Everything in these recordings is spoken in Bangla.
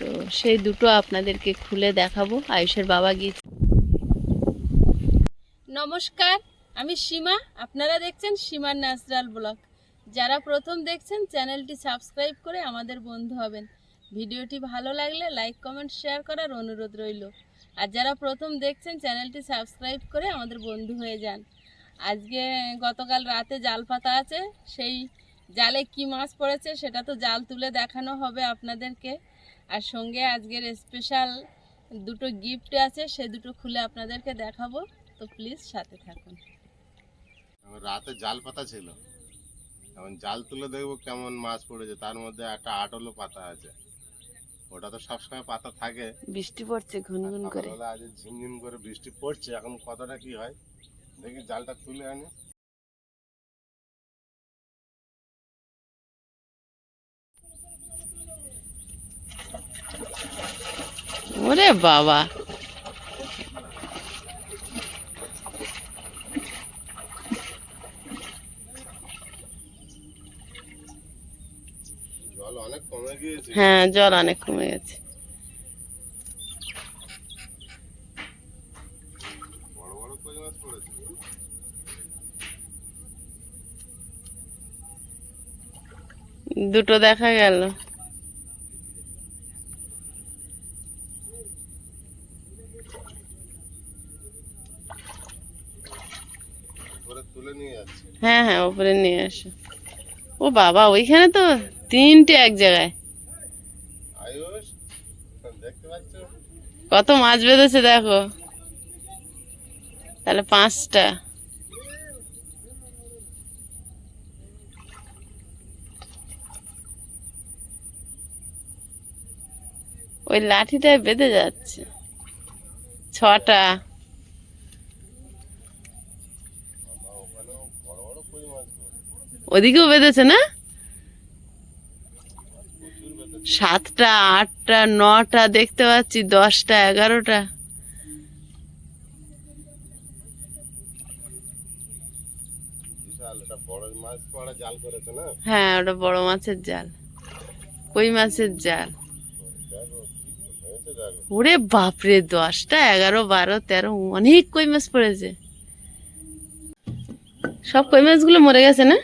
তো সেই দুটো আপনাদেরকে খুলে দেখাবো। আয়ুষের বাবা গিয়েছে। নমস্কার, আমি সীমা। আপনারা দেখছেন সীমার ন্যাচারাল ব্লগ। যারা প্রথম দেখছেন, চ্যানেলটি সাবস্ক্রাইব করে আমাদের বন্ধু হবেন। ভিডিওটি ভালো লাগলে লাইক, কমেন্ট, শেয়ার করার অনুরোধ রইল। আর যারা প্রথম দেখছেন, চ্যানেলটি সাবস্ক্রাইব করে আমাদের বন্ধু হয়ে যান। আজকে গতকাল রাতে জাল পাতা আছে। সেই জালে কি মাছ পড়েছে, সেটা তো জাল তুলে দেখানো হবে আপনাদেরকে। আর সঙ্গে আজকের স্পেশাল দুটো গিফট আছে সে দুটো খুলে আপনাদেরকে দেখাবো। তো প্লিজ সাথে থাকুন। রাতে জাল পাতা ছিল। এখন জাল তুলে দেখব কেমন মাছ পড়েছে। তার মধ্যে একটা আটলো পাতা আছে। ওটা তো সবসময় পাতা থাকে। বৃষ্টি পড়ছে ঘুনঘুন করে। আজ ঝিমঝিম করে বৃষ্টি পড়ছে। এখন কতটা কি হয়? দেখি জালটা তুলে আনি। ওরে বাবা। জল অনেক কমে গিয়েছে। হ্যাঁ জল অনেক কমে গেছে। দুটো দেখা গেল করে তুলে নিয়ে যাচ্ছে হ্যাঁ হ্যাঁ ওপরে নিয়ে আসো। ও বাবা ওইখানে তো তিনটে এক জায়গায়। কত মাছ বেঁধেছে দেখো। তাহলে পাঁচটা। ওই লাঠিটায় বেঁধে যাচ্ছে। ছটা। ওদিকেও বেঁধেছে না? সাতটা আটটা নটা দেখতে পাচ্ছি দশটা এগারোটা। হ্যাঁ ওটা বড় মাছের জাল। কই মাছের জাল? ওরে বাপরে দশটা এগারো বারো তেরো অনেক কই মাছ পড়েছে। সব কই মাছগুলো মরে গেছে না?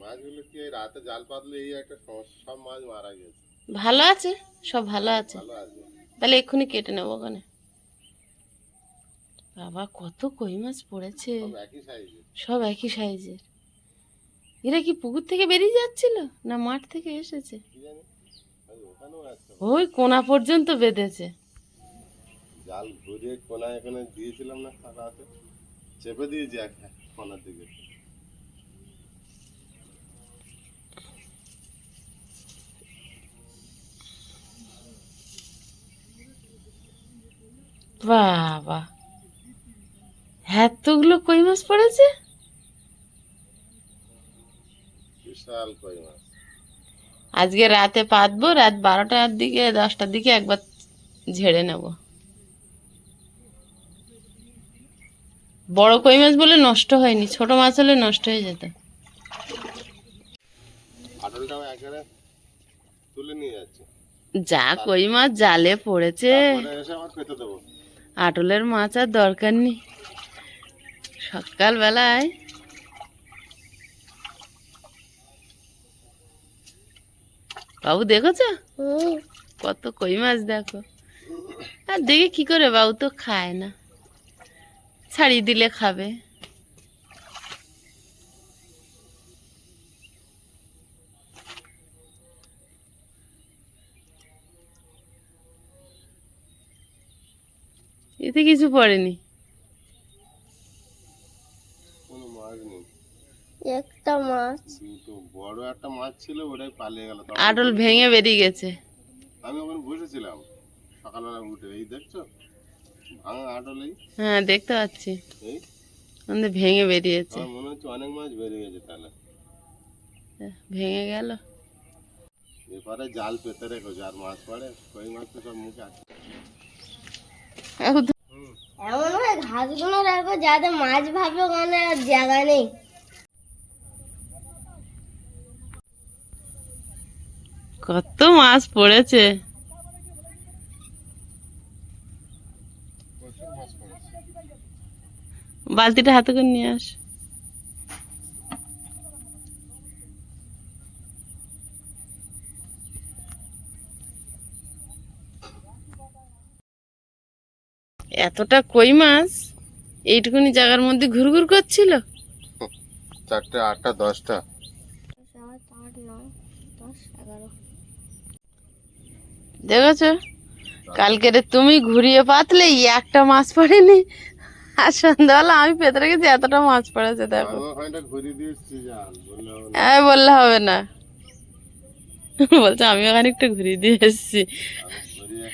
মাছগুলো কি রাতে জাল পাতলে এই একটা সব মাছ মারা গেছে? ভালো আছে? সব ভালো আছে। তাহলে এক্ষুনি কেটে নেব ওখানে। বাবা কত কই মাছ পড়েছে। সব একই সাইজের এরা কি পুকুর থেকে বেরিয়ে যাচ্ছিল? না মাঠ থেকে এসেছে? একটা ওই কোনা পর্যন্ত বেঁধেছে। জাল ঘুরিয়ে কোনায় এখানে দিয়েছিলাম না রাতে চেপে দিয়েছি এক কোনার দিকে। বাবা এতগুলো কই মাছ পড়েছে? বিশাল কই মাছ আজকে রাতে পাতবো রাত বারোটার দিকে দশটার দিকে একবার ঝেড়ে নেব। বড় কই মাছ বলে নষ্ট হয়নি ছোট মাছ হলে নষ্ট হয়ে যেত। যা কই মাছ জালে পড়েছে। আটলের মাছ আর দরকার নেই। সকালবেলায় বাবু দেখেছ? কত কই মাছ দেখো। আর দেখে কি করে বাবু তো খায় না। ছাড়িয়ে দিলে খাবে। এতে কিছু পড়েনি কোনো মাছ নেই একটা মাছ। দুটো বড় একটা মাছ ছিল ওটাই পালিয়ে গেল। আটল ভেঙে বেরিয়ে গেছে। আমি ওখানে বসেছিলাম। সকালবেলা উঠে এই দেখছ? ভাঙা আটলেই হ্যাঁ দেখতে পাচ্ছি। এই? আমাদের ভেঙে বেরিয়েছে। মনে হচ্ছে অনেক মাছ বেরিয়ে গেছে তাহলে। ভেঙে গেল। এবারে জাল পেতে রেখো যার মাছ পড়ে কই মাছ তো সব মুখে আছে। এখন এমন হয় ঘাসগুলো রাখো যাতে মাছ ভাবে ওখানে আর জায়গা নেই। কত মাছ পড়েছে। বালতিটা হাতে করে নিয়ে আস। এতটা কই মাছ? এইটুকুনি জায়গার মধ্যে ঘুরঘুর করছিল? চারটে, আটটা, দশটা সাত আট নয় দশ এগারো দেখেছ? কালকেরে তুমি ঘুরিয়ে পাতলে একটা মাছ পড়েনি। আর সন্ধ্যাবেলা আমি পেতে রেখেছি এতটা মাছ পড়েছে দেখো। হ্যাঁ বললে হবে না। বলছে আমি ওখানে একটু ঘুরিয়ে দিয়ে এসেছি। ঘুরিয়ে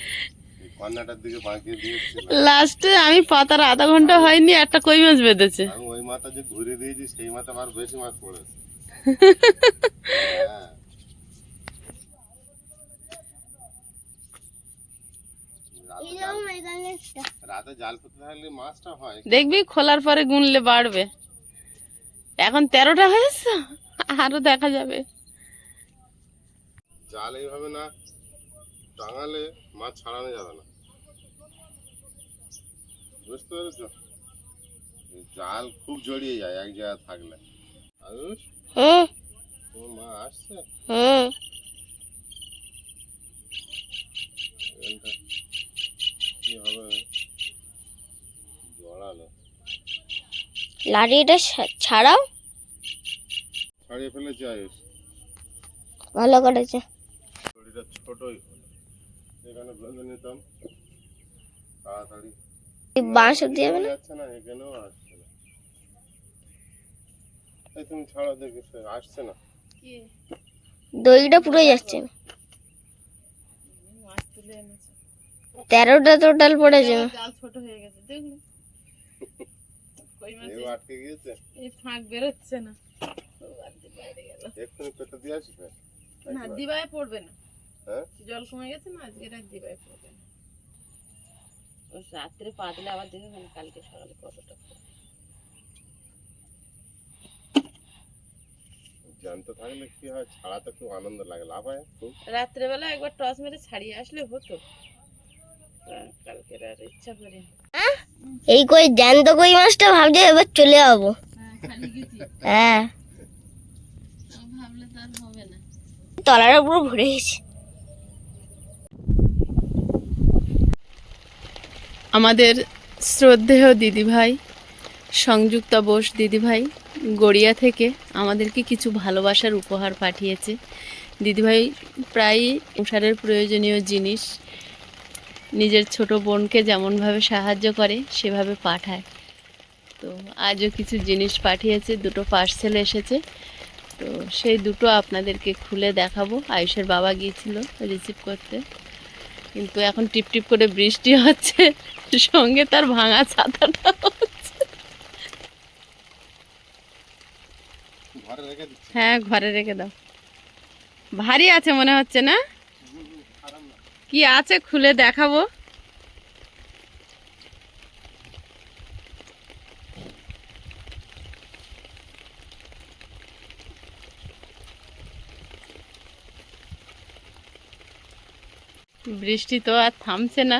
এসছিলাম লাস্টে আমি পাতার আধা ঘণ্টা হয়নি একটা কই মাছ বেঁধেছে। ওই মাথা যে ঘুরে দিয়েছি সেই মাথা আমার বেশি মাছ পড়েছে হ্যাঁ রাতে জাল- এরকম এখানে একটা রাতে জাল পেতে থাকলে মাছটা হয়। দেখবি খোলার পরে গুনলে বাড়বে। এখন তেরোটা হয়েছে আরও দেখা যাবে। জাল এইভাবে না টাঙালে মাছ ছাড়ানো যাবে না। বুঝতে পেরেছ? জাল খুব জড়িয়ে যায় এক জায়গায় থাকলে। আয়ুষ হ্যাঁ তোমার মা আসছে? হ্যাঁ এখানটা কি হবে জড়ালো লাঠিটা ছা- ছাড়াও? ছাড়িয়ে ফেলেছি আয়ুষ ভালো করেছে। ছড়িটা ছোটই। এখানে বেঁধে নিতাম। তাড়াতাড়ি। বাঁশ দিয়ে যাবে না যাচ্ছে না এখানেও আসছে না। এই তুমি ছাড়ো দেখি আসছে না। দইটা পুরো যাচ্ছে। তেরোটা টোটাল পড়েছে। জাল ছোট হয়ে গেছে দেখলি? কই মাছ এও আটকে গিয়েছে? এই ফাঁক বেরোচ্ছে না। ও বালতি বাইরে গেল। এক্ষুনি পেতে দিয়ে আসবে না দিবায় পড়বে না। হ্যাঁ? জল কমে গেছে না আজকে রাত দিবায় পড়বে না। ও রাত্রে পাতলে আবার দেখে কালকে সকালে কতটা জানতে থাকলে কি হয়? ছাড়াতে খুব আনন্দ লাগে লাভ হয় রাত্রেবেলা একবার টস মেরে ছাড়িয়ে আসলে হতো। করি এই কই জ্যান্ত কই মাছটা ভাবছে এবার চলে যাব। হ্যাঁ। তলাটা পুরো ভরে গেছে। আমাদের শ্রদ্ধেয় দিদিভাই, সংযুক্তা বোস দিদিভাই, গড়িয়া থেকে আমাদেরকে কিছু ভালোবাসার উপহার পাঠিয়েছে। দিদিভাই প্রায়ই সংসারের প্রয়োজনীয় জিনিস নিজের ছোট বোনকে যেমনভাবে সাহায্য করে সেভাবে পাঠায়। তো আজও কিছু জিনিস পাঠিয়েছে দুটো পার্সেল এসেছে। তো সেই দুটো আপনাদেরকে খুলে দেখাবো। আয়ুষের বাবা গিয়েছিল রিসিভ করতে। কিন্তু এখন টিপ টিপ করে বৃষ্টি হচ্ছে সঙ্গে তার ভাঙা ছাতাটা দিচ্ছি। হ্যাঁ ঘরে রেখে দাও। ভারী আছে মনে হচ্ছে না? কি আছে খুলে দেখাবো? বৃষ্টি তো আর থামছে না।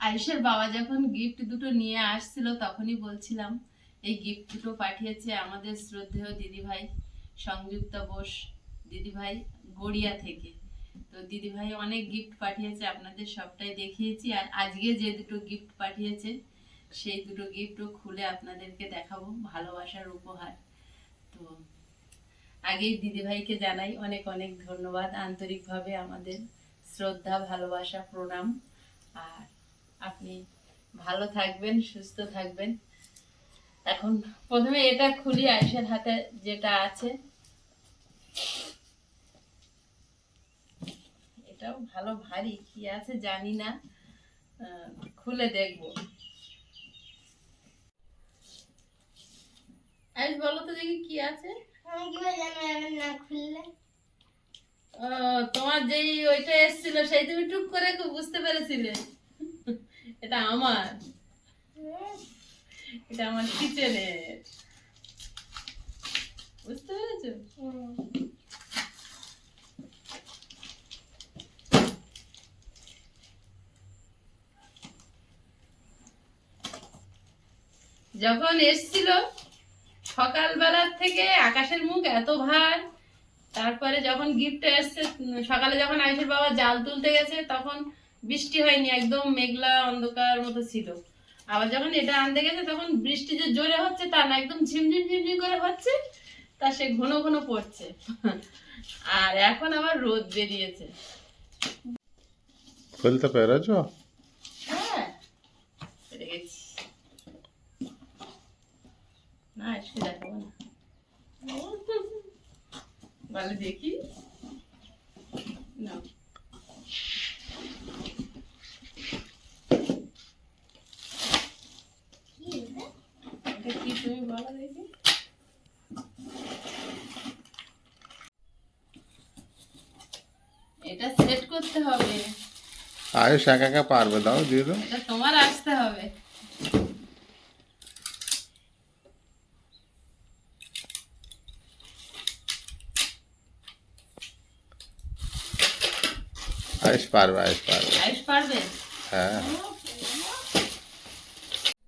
আয়ুষের বাবা যখন গিফট দুটো নিয়ে আসছিল, তখনই বলছিলাম, এই গিফট দুটো পাঠিয়েছে আমাদের শ্রদ্ধেয় দিদিভাই, সংযুক্তা বোস দিদিভাই গড়িয়া থেকে। তো দিদিভাই অনেক গিফট পাঠিয়েছে, আপনাদের সবটাই দেখিয়েছি। আর আজকে যে দুটো গিফট পাঠিয়েছে, সেই দুটো গিফটও খুলে আপনাদেরকে দেখাবো, ভালোবাসার উপহার। তো আগেই দিদিভাইকে জানাই, অনেক অনেক ধন্যবাদ আন্তরিকভাবে আমাদের। শ্রদ্ধা, ভালোবাসা, প্রণাম। আর আপনি ভালো থাকবেন, সুস্থ থাকবেন। এখন প্রথমে এটা খুলি আয়ুষের হাতে যেটা আছে। এটাও ভালো, ভারী, কি আছে জানি না। খুলে দেখব। আয়ুষ, বলো তো দেখি কি আছে। তোমার যেই ওইটা এসেছিল, সেই তুমি টুক করে খুব বুঝতে পেরেছিলে। এটা আমার। এটা আমার কিচেনের বুঝতে পেরেছ? যখন এসছিল সকালবেলার থেকে আকাশের মুখ এত ভার, তারপরে যখন গিফটটা এসছে, সকালে যখন আয়ুষের বাবা জাল তুলতে গেছে, তখন বৃষ্টি হয়নি, একদম মেঘলা অন্ধকার মতো ছিল। আবার যখন এটা আনতে গেছে, তখন বৃষ্টি যে জোরে হচ্ছে তা না, একদম ঝিমঝিম ঝিমঝিম করে হচ্ছে, তা সে ঘন ঘন পড়ছে। আর এখন আবার রোদ বেরিয়েছে। পেরেছ হ্যাঁ পেরে গেছি না এসে দেখাবো না। বলে দেখি। না কি তুমি বলো দেখি। এটা সেট করতে হবে। আয়ুষ একা একা পারবে দাও দিয়ে দাও। এটা তোমার আসতে হবে। আয়ুষ পারবে আয়ুষ পারবে। আয়ুষ পারবে? হ্যাঁ।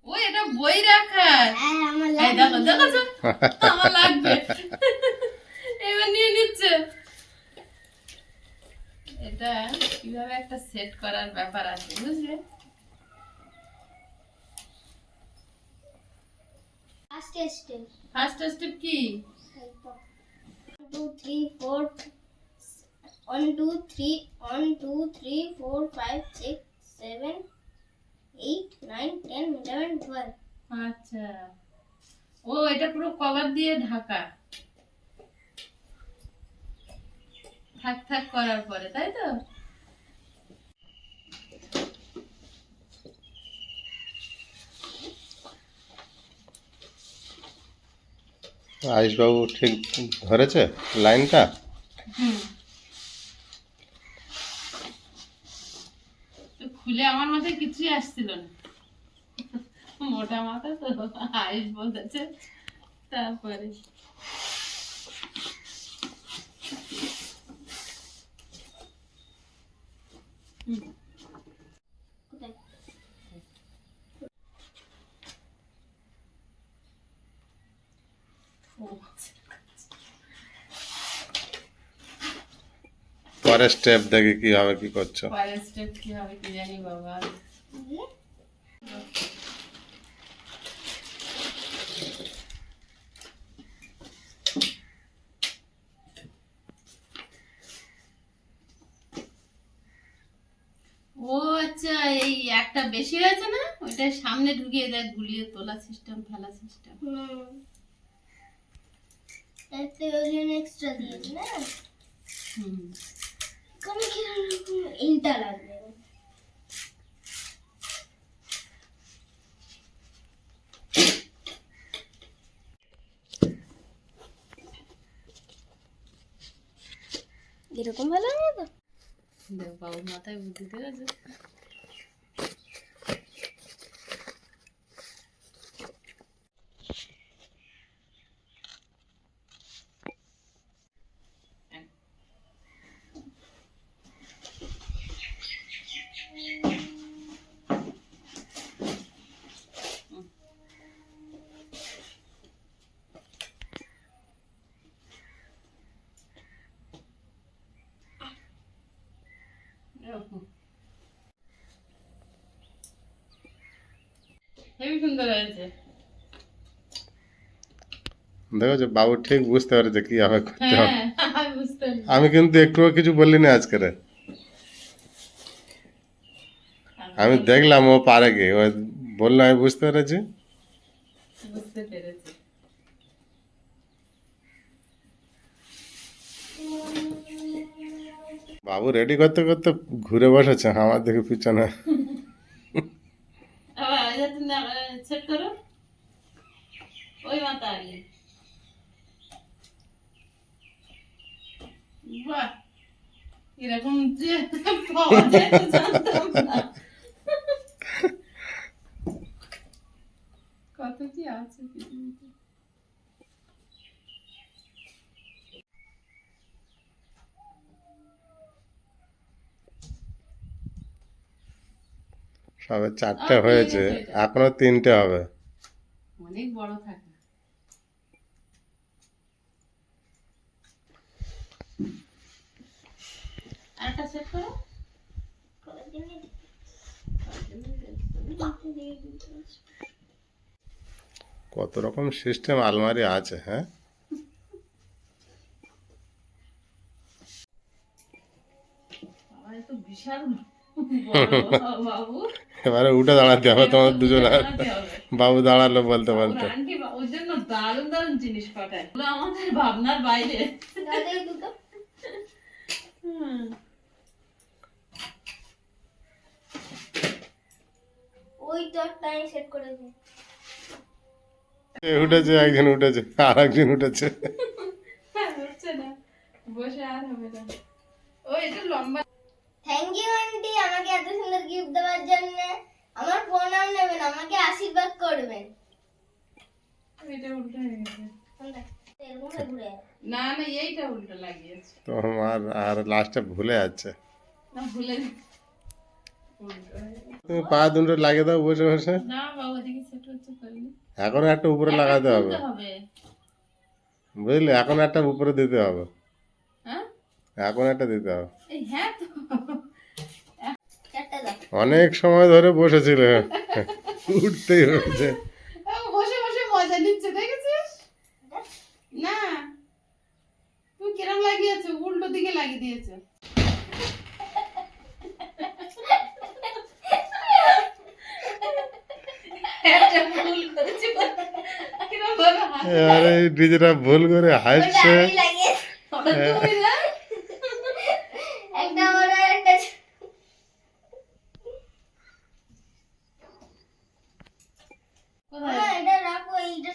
ও এটা বই রাখার। হ্যাঁ আমার এই দেখো দেখো আমার লাগবে। এবার নিয়ে নিচ্ছে। এটা কীভাবে একটা সেট করার ব্যাপার আছে বুঝলে? ফার্স্ট স্টেপ ফার্স্ট স্টেপ কি? Two three four one two three one two three four five six seven eight nine ten eleven twelve আচ্ছা। ও এটা পুরো কভার দিয়ে ঢাকা। থাক থাক করার পরে তাই তো? আয়ুষ বাবু ঠিক ধরেছে লাইনটা? হুম তো খুলে আমার মাথায় কিছুই আসছিল না। মোটা মাথা তো আয়েস বলতেছে। তারপরে হুম, কোথায় ও, পরের স্টেপ দেখি কি করছ? পরের স্টেপ কি হবে কি জানি বাবা। ও আচ্ছা এই একটা বেশি হয়েছে না? ওইটা সামনে ঢুকিয়ে দেয় গুলিয়ে তোলা সিস্টেম ফেলা সিস্টেম হুম এক্সট্রা দিয়েছি না হুম। এইটা লাগবে? এরকম ভালো হবে তো? বাবুর মাথায় বুদ্ধি ঠিক আছে এরকম। হেবি সুন্দর হয়েছে দেখো যে বাবু ঠিক বুঝতে পেরেছে কীভাবে করতে হবে। হ্যাঁ আমি কিন্তু একটুও কিছু বললি না আজকে আমি দেখলাম ও পারে কি ও বলল আমি বুঝতে পেরেছি। বুঝতে পেরেছি। বাবু রেডি করতে করতে ঘুরে বসেছে আমার দেখে পিছনে। আবার যাতে করো। ওই মাথা আগে বাহ এরকম যে পাওয়া যায় জানতাম না। কত কি আছে পৃথিবীতে। সবে চারটে হয়েছে। এখনও তিনটে হবে। অনেক বড় থাকে। সেট করো? কত রকম সিস্টেম আলমারি আছে হ্যাঁ? এবারে উঠে দাঁড়াতে হবে তোমার দুজন বাবু দাঁড়াল বলতে বলতে। ওর আন্টি বা- ওর জন্য দারুণ দারুণ জিনিস পাঠায়। আমাদের ভাবনার বাইরে। হুম। আমি সেট করেছি এ উঠেছে একজন উঠেছে আর একজন উঠেছে হ্যাঁ, বসে আর হবে না। ও এটা লম্বা। থ্যাংক ইউ আন্টি আমাকে এত সুন্দর গিফট দেওয়ার জন্য। আমার প্রণাম নেবেন আমাকে আশীর্বাদ করবেন। এটা উল্টো হয়ে গেছে কোনটা? এরকম হয়ে ঘুরে যাবে। না না এইটা উল্টো লাগিয়েছে। তোমার আর লাস্টে ভুলে যাচ্ছে। না ভুলে হয়ে গেছে। তুমি পা দুটো লাগিয়ে দাও বসে বসে। এখন একটা উপরে লাগাতে হবে। বুঝলি? এখন একটা উপরে দিতে হবে। হ্যাঁ? এখন একটা দিতে হবে। হ্যাঁ অনেক সময় ধরে বসেছিল। উঠতেই হচ্ছে ও, বসে বসে মজা নিচ্ছে দেখেছিস না তুমি কিরম লাগিয়েছো উল্টো দিকে লাগিয়ে দিয়েছ একটা ভুল করেছি বলে। কিরম ভাবে হাসছে। এবারে এই ডিজেটা ভুল করে ওটা হাসছে আমি লাগিয়েছি তুমি না? একটা বড় আর একটা ছোট। কোথায়? মা, এটা রাখো এইটা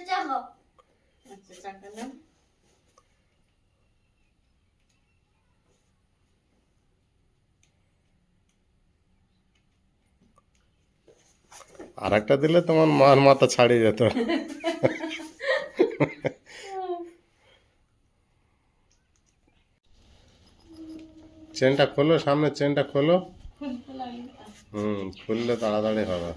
চাও আচ্ছা, চাকা নাও। আর একটা দিলে তোমার মার মাথা ছাড়িয়ে যেত। চেনটা খোলো সামনে চেনটা খোলো। হুম খুললে তাড়াতাড়ি হবে।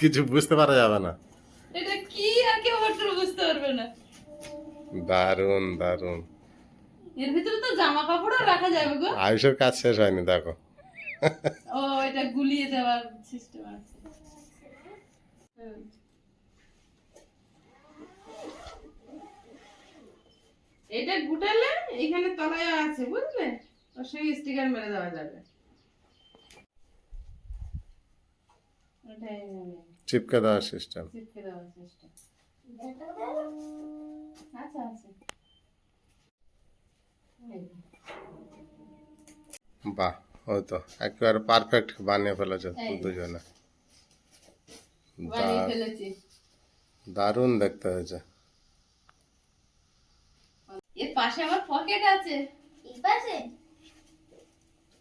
কিছু বুঝতে পারা যাবে না। এটা কি আর কেউ বুঝতে পারবে না। দারুণ দারুণ। এর ভিতরে তো জামা কাপড়ও রাখা যাবে গো। আয়ুষের কাজ শেষ হয়নি দেখো। ও এটা গুলিয়ে দেওয়ার সিস্টেম আছে। এটা গুটালে এখানে তলায় আছে বুঝলে? ওর সঙ্গে স্টিকার মেরে দেওয়া যাবে। চিপকে দেওয়ার সিস্টেম চিপকে দেওয়ার সিস্টেম আচ্ছা আচ্ছা। বাহ ওই তো একেবারে পারফেক্ট বানিয়ে ফেলেছে দুজনে। দারুণ দেখতে হয়েছে। এর পাশে আমার পকেট আছে। এই পাশে?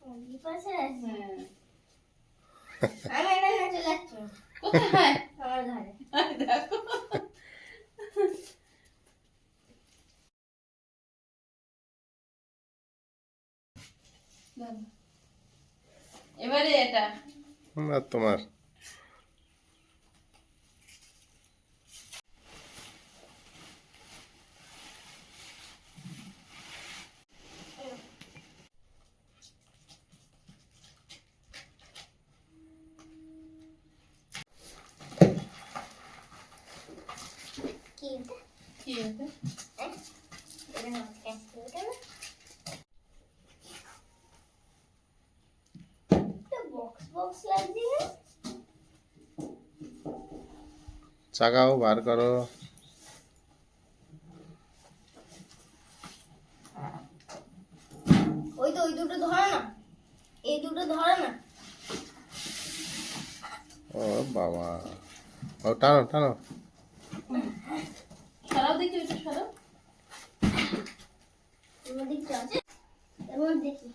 ও, এই পাশে আছে। হ্যাঁ। আমি এটা নিয়ে চলে কোথায়? আমার ঘরে। দেখো। এবারে এটা হুম, আর তোমার কি এটা? কি আছে হ্যাঁ? এটা আমার কাছে এটা না? এটা box box লাগছে না? চাকাও বার করো। ওই তো ওই দুটো ধরো না। এই দুটো ধরো না। ও বাবা। ও টানো টানো সরাও দেখি ওটা সরাও এর মধ্যে কি আছে এর মধ্যে কি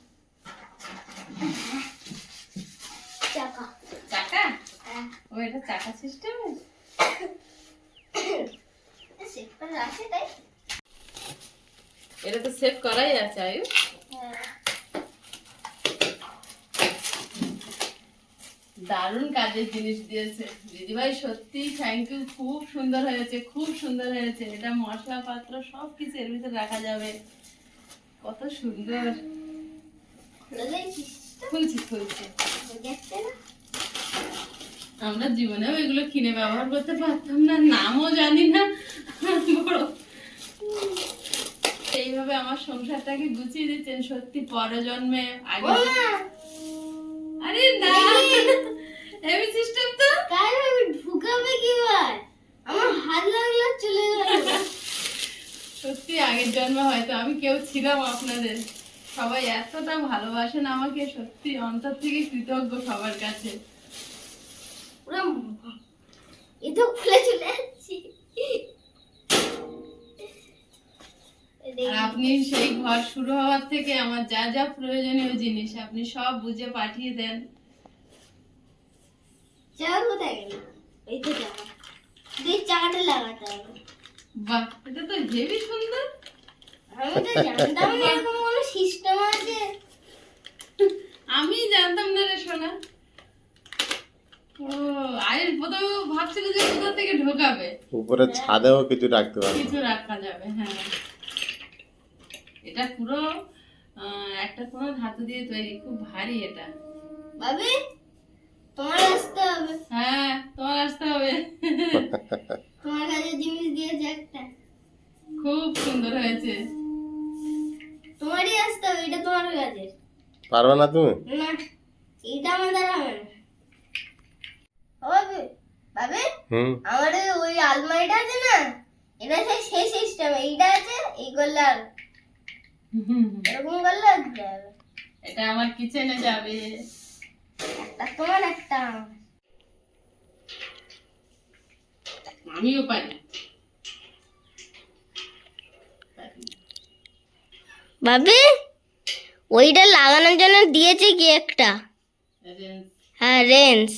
চাকা চাকা হ্যাঁ ও এটা চাকা সিস্টেম আমাদের আছে তাই এটা তো সেভ করাই আছে হ্যাঁ দারুণ কাজের জিনিস দিয়েছে। দিদিভাই সত্যি থ্যাংক ইউ খুব সুন্দর হয়েছে, খুব সুন্দর হয়েছে। এটা মশলা পাত্র সব কিছু এর ভিতরে রাখা যাবে। কত সুন্দর। খুলছি খুলছি। আমরা জীবনেও এগুলো কিনে ব্যবহার করতে পারতাম না, নামও জানি না। বড়। এইভাবে আমার সংসারটাকে গুছিয়ে দিচ্ছেন সত্যি পরজন্মে আগে আরে না! হেভি সিস্টেম তো! কার আমি ঢুকাবে কি বার আমার হাত লাগল চলে গেল সত্যি আগের জন্মে হয়তো আমি কেউ ছিলাম আপনাদের। সবাই এতটা ভালোবাসেন আমাকে সত্যি অন্তর থেকে কৃতজ্ঞ সবার কাছে। এ তো খুলে চলে আর আপনি সেই ঘর শুরু হওয়ার থেকে আমার যা যা প্রয়োজনীয় জিনিস আপনি সব বুঝে পাঠিয়ে দেন। চাকা কোথায় গেল? এই তো চাকা দুই চাকাটা লাগাতে হবে। বাহ এটা তো হেভি সুন্দর। আমি তো জানতাম না এরকম কোনো সিস্টেম আছে। আমি জানতাম না রে সোনা। ও প্রথমে ভাবছিল যে কোথা থেকে ঢোকাবে। উপরে ছাদেও কিছু রাখতে পারব কিছু রাখা যাবে হ্যাঁ। এটা পুরো একটা কোনো ধাতু দিয়ে তৈরি খুব ভারী এটা। ভাবি তোমার আসতে হবে। হ্যাঁ তোমার আসতে হবে। তোমার কাছে জিনিস দিয়েছে একটা। খুব সুন্দর হয়েছে। তোমারই আসতে হবে এটা তোমার কাছে। পারবে না তুমি? না এটা আমার দ্বারা হবে না। ভাবি হুম। আমার ওই- ওই আলমারিটা আছে না? এটা সেই সেই সিস্টেম এইটা আছে এই করলে আর এরকম করলে এটা আমার কিচেনে যাবে। একটা তোমার একটা। আমিও পারি। ভাবি ওইটা লাগানোর জন্য দিয়েছে কি একটা? হ্যাঁ রেঞ্জ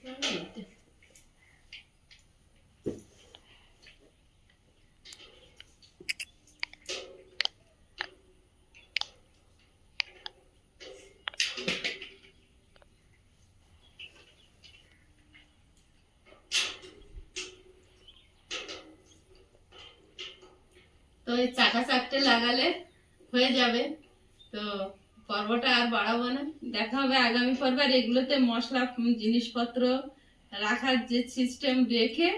ঠিক আছে? তো এই চাকা চারটে লাগালে হয়ে যাবে। তো পর্বটা আর বাড়াবো না। দেখা হবে আগামী পর্বে। আর এগুলোতে মশলা, জিনিসপত্র রাখার যে সিস্টেম রেখে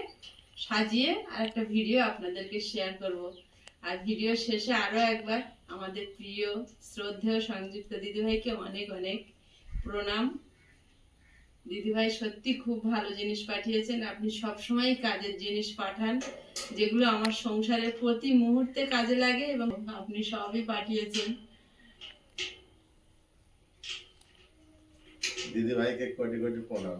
সাজিয়ে আর একটা ভিডিও আপনাদেরকে শেয়ার করব। আর ভিডিও শেষে আরও একবার আমাদের প্রিয়, শ্রদ্ধেয়, সংযুক্ত দিদিভাইকে অনেক অনেক প্রণাম। দিদিভাই সত্যি খুব ভালো জিনিস পাঠিয়েছেন। আপনি সবসময় কাজের জিনিস পাঠান। যেগুলো আমার সংসারে প্রতি মুহূর্তে কাজে লাগে এবং আপনি সবই পাঠিয়েছেন। দিদি ভাইকে কোটি কোটি প্রণাম।